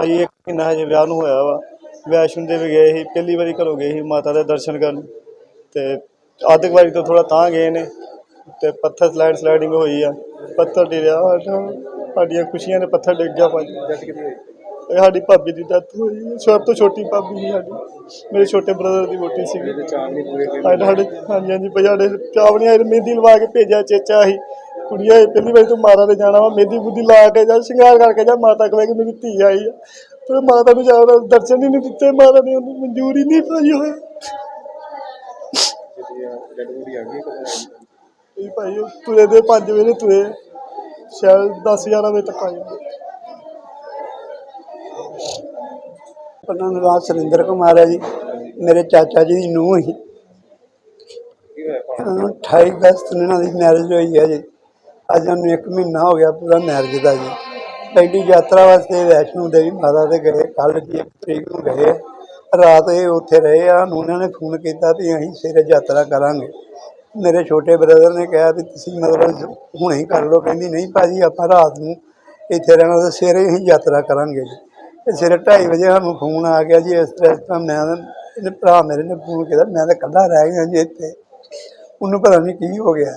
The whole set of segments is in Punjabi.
ਭਾਈ ਇੱਕ ਮਹੀਨਾ ਹਜੇ ਵਿਆਹ ਨੂੰ ਹੋਇਆ ਵਾ। ਵੈਸ਼ਨੋ ਦੇਵੀ ਗਏ ਸੀ ਪਹਿਲੀ ਵਾਰੀ ਘਰੋਂ ਗਏ ਸੀ ਮਾਤਾ ਦੇ ਦਰਸ਼ਨ ਕਰਨ। ਤੇ ਵਾਰੀ ਤੋਂ ਥੋੜਾ ਤਾਂ ਗਏ ਨੇ। ਤੇ ਪੱਥਰ ਸਲਾਈਡ ਸਲਾਈਡਿੰਗ ਹੋਈ ਆ। ਪੱਥਰ ਡਿਰਿਆ ਸਾਡਾ- ਸਾਡੀਆਂ ਖੁਸ਼ੀਆਂ ਨੇ ਪੱਥਰ ਡਿੱਗ ਗਿਆ ਭਾਜੀ ਇਹ ਸਾਡੀ ਭਾਬੀ ਦੀ ਡੈਥ ਹੋਈ। ਸਭ ਤੋਂ ਛੋਟੀ ਭਾਬੀ ਸੀ ਸਾਡੀ। ਮੇਰੇ ਛੋਟੇ ਬ੍ਰਦਰ ਦੀ ਵੋਟੀ ਸੀਗੀ। ਸਾਡੇ ਹਾਂਜੀ ਹਾਂਜੀ ਭਾਈ ਸਾਡੇ ਚਾਵਣੀ ਆਏ ਮਹਿੰਦੀ ਲਵਾ ਕੇ ਭੇਜਿਆ ਚੇਚਾ ਸੀ। ਕੁੜੀਆਂ ਇਹ ਪਹਿਲੀ ਵਾਰੀ ਤੂੰ ਮਾਤਾ ਦੇ ਜਾਣਾ ਵਾ ਮਹਿੰਦੀ ਬੁੱਧੀ ਲਾ ਕੇ ਜਾ, ਸ਼ਿੰਗਾਰ ਕਰਕੇ ਜਾ, ਮਾਤਾ ਕਹੇ ਕਿ ਮੇਰੀ ਧੀ ਆਈ ਆ। ਪਰ ਮਾਤਾ ਨੂੰ ਜਾਣਾ ਦਰਸ਼ਨ ਹੀ ਨਹੀਂ ਦਿੱਤੇ, ਮਾਤਾ ਨੇ ਉਹਨੂੰ ਮਨਜ਼ੂਰ ਨਹੀਂ ਪਾਈ ਹੋਇਆ ਇਹ ਭਾਈ, ਉਹ ਤੁਰੇ ਦੇ 5 ਵਜੇ ਤੁਰੇ, ਸ਼ਾਇਦ 10 11 ਵਜੇ ਤੱਕ ਆ ਜਾਂਦੇ। ਉਹਨਾਂ ਦਾ ਨਾਮ ਸੁਰਿੰਦਰ ਕੁਮਾਰ ਹੈ ਜੀ। ਮੇਰੇ ਚਾਚਾ ਜੀ ਦੀ ਨੂੰਹ ਸੀ। 28 ਅਗਸਤ ਨੂੰ ਇਹਨਾਂ ਦੀ ਮੈਰਿਜ ਹੋਈ ਹੈ ਜੀ। ਅੱਜ ਉਹਨੂੰ 1 ਮਹੀਨਾ ਹੋ ਗਿਆ ਪੂਰਾ ਮੈਰਿਜ ਦਾ ਜੀ। ਪਹਿਲੀ ਯਾਤਰਾ ਵਾਸਤੇ ਵੈਸ਼ਨੋ ਦੇਵੀ ਮਾਤਾ ਦੇ ਗਏ ਕੱਲ੍ਹ ਦੀ 1 ਤਰੀਕ ਨੂੰ ਗਏ। ਰਾਤ ਇਹ ਉੱਥੇ ਰਹੇ ਆ ਉਹਨਾਂ ਨੇ ਫੋਨ ਕੀਤਾ ਵੀ ਅਸੀਂ ਸਵੇਰੇ ਯਾਤਰਾ ਕਰਾਂਗੇ। ਮੇਰੇ ਛੋਟੇ ਬ੍ਰਦਰ ਨੇ ਕਿਹਾ ਵੀ ਤੁਸੀਂ ਮਤਲਬ ਹੁਣੇ ਹੀ ਕਰ ਲਓ, ਕਹਿੰਦੀ ਨਹੀਂ ਭਾਜੀ, ਆਪਾਂ ਰਾਤ ਨੂੰ ਇੱਥੇ ਰਹਿਣਾ ਤੇ ਸਵੇਰੇ ਹੀ ਯਾਤਰਾ ਕਰਾਂਗੇ ਜੀ। ਤੇ ਸਵੇਰੇ 2:30 ਵਜੇ ਸਾਨੂੰ ਫੋਨ ਆ ਗਿਆ ਜੀ, ਇਸ ਤਰ੍ਹਾਂ ਇਸ ਤਰ੍ਹਾਂ ਮੈਂ ਇਹਨੇ ਭਰਾ ਮੇਰੇ ਨੇ ਫੋਨ ਕੀਤਾ, ਮੈਂ ਤਾਂ ਇਕੱਲਾ ਰਹਿ ਗਿਆ ਜੀ ਇੱਥੇ। ਉਹਨੂੰ ਪਤਾ ਨਹੀਂ ਕੀ ਹੋ ਗਿਆ।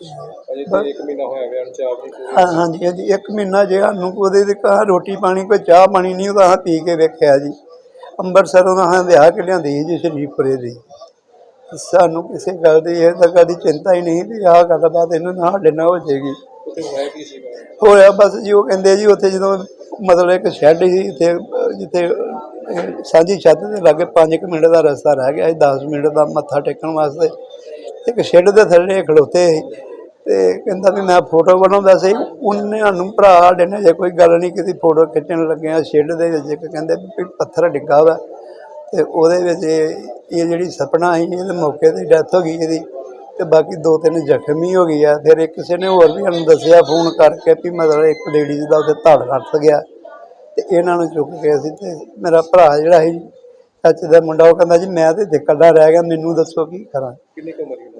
ਅਜੇ ਤੇ ਇੱਕ ਮਹੀਨਾ ਹੋਇਆ ਵਿਆਹ ਨੂੰ ਚਾਹ ਨਹੀਂ ਪੂਰੀ ਹਾਂ- ਹਾਂਜੀ ਹਾਂਜੀ ਇੱਕ ਮਹੀਨਾ ਜੇ ਸਾਨੂੰ ਉਹਦੇ ਕਹਾ ਰੋਟੀ ਪਾਣੀ ਕੋਈ ਚਾਹ ਪਾਣੀ ਨਹੀਂ ਉਹਦਾ ਹਾਂ ਪੀ ਕੇ ਵੇਖਿਆ ਜੀ। ਅੰਮ੍ਰਿਤਸਰੋਂ ਦਾ ਹਾਂ ਵਿਆਹ ਕੇ ਲਿਆਂਦੀ ਸੀ ਜੀ ਸ਼ਰੀਫਪੁਰੇ ਦੀ। ਸਾਨੂੰ ਕਿਸੇ ਗੱਲ ਦੀ ਇਹ ਤਾਂ ਕਦੀ ਚਿੰਤਾ ਹੀ ਨਹੀਂ ਵੀ ਆਹ ਗੱਲਬਾਤ ਇਹਨੂੰ ਨਾ ਸਾਡੇ ਨਾਲ ਹੋ ਜਾਏਗੀ। ਉੱਥੇ ਹੋਇਆ ਕੀ ਸੀਗਾ ਹੋਇਆ ਬਸ ਜੀ ਉਹ ਕਹਿੰਦੇ ਜੀ ਉੱਥੇ ਜਦੋਂ ਮਤਲਬ ਇੱਕ ਸ਼ੈੱਡ ਸੀ ਇੱਥੇ ਅਹ, ਜਿੱਥੇ ਅਹ, ਸਾਂਝੀ ਛੱਤ ਦੇ ਲਾਗੇ 5 ਮਿੰਟ ਦਾ ਰਸਤਾ ਰਹਿ ਗਿਆ ਸੀ 10 ਮਿੰਟ ਦਾ ਮੱਥਾ ਟੇਕਣ ਵਾਸਤੇ। ਇੱਕ ਸ਼ੈੱਡ ਦੇ ਥੱਲੇ ਖਲੋਤੇ ਸੀ। ਤੇ ਕਹਿੰਦਾ ਵੀ ਮੈਂ ਫੋਟੋ ਬਣਾਉਂਦਾ ਸੀ। ਉਹਨੇ ਸਾਨੂੰ ਭਰਾ ਸਾਡੇ ਨੇ ਜੇ ਕੋਈ ਗੱਲ ਨਹੀਂ ਕੀਤੀ, ਫੋਟੋ ਖਿੱਚਣ ਲੱਗੇ ਆ ਸ਼ੈੱਡ ਦੇ ਵਿੱਚ। ਇੱਕ ਕਹਿੰਦੇ ਵੀ ਪੱਥਰ ਡਿੱਗਾ ਵਾ। ਤੇ ਉਹਦੇ ਵਿੱਚ ਇਹ ਜਿਹੜੀ ਸਪਨਾ ਸੀ, ਇਹਦੇ ਮੌਕੇ ਤੇ ਡੈਥ ਹੋ ਗਈ ਇਹਦੀ। ਤੇ ਬਾਕੀ ਦੋ ਤਿੰਨ ਜ਼ਖਮੀ ਹੋ ਗਈ ਆ। ਫਿਰ ਕਿਸੇ ਨੇ ਹੋਰ ਵੀ ਸਾਨੂੰ ਦੱਸਿਆ ਫੋਨ ਕਰਕੇ ਵੀ ਮਤਲਬ ਇੱਕ ਲੇਡੀਜ਼ ਦਾ ਉੱਥੇ ਧੜ ਰੱਖ ਗਿਆ। ਤੇ ਇਹਨਾਂ ਨੂੰ ਚੁੱਕ ਕੇ ਅਸੀਂ ਤੇ ਮੇਰਾ ਭਰਾ ਜਿਹੜਾ ਸੀ, ਚਾਚੇ ਦਾ ਮੁੰਡਾ, ਉਹ ਕਹਿੰਦਾ ਜੀ ਮੈਂ ਤੇ ਇੱਥੇ ਇਕੱਲਾ ਰਹਿ ਗਿਆ, ਮੈਨੂੰ ਦੱਸੋ ਕੀ ਕਰਾਂ। ਕਿੰਨੀ ਉਮਰ ਸੀ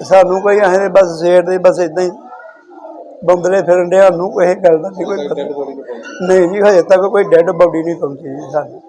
ਸਾਨੂੰ ਕੋਈ ਐਂ ਦੇ ਬਸ ਸਵੇਰ ਦੇ ਬਸ ਇਦਾਂ ਹੀ ਬੰਦਲੇ ਫਿਰਨ ਡਿਆ ਨੂੰ ਕੋਈ ਗੱਲ ਦਾ ਨਹੀਂ ਕੋਈ ਪਤਾ। ਨਹੀਂ ਜੀ ਹਜੇ ਤੱਕ ਕੋਈ ਡੈੱਡ ਬੋਡੀ ਨਹੀਂ ਪਹੁੰਚੀ ਜੀ ਸਾਨੂੰ।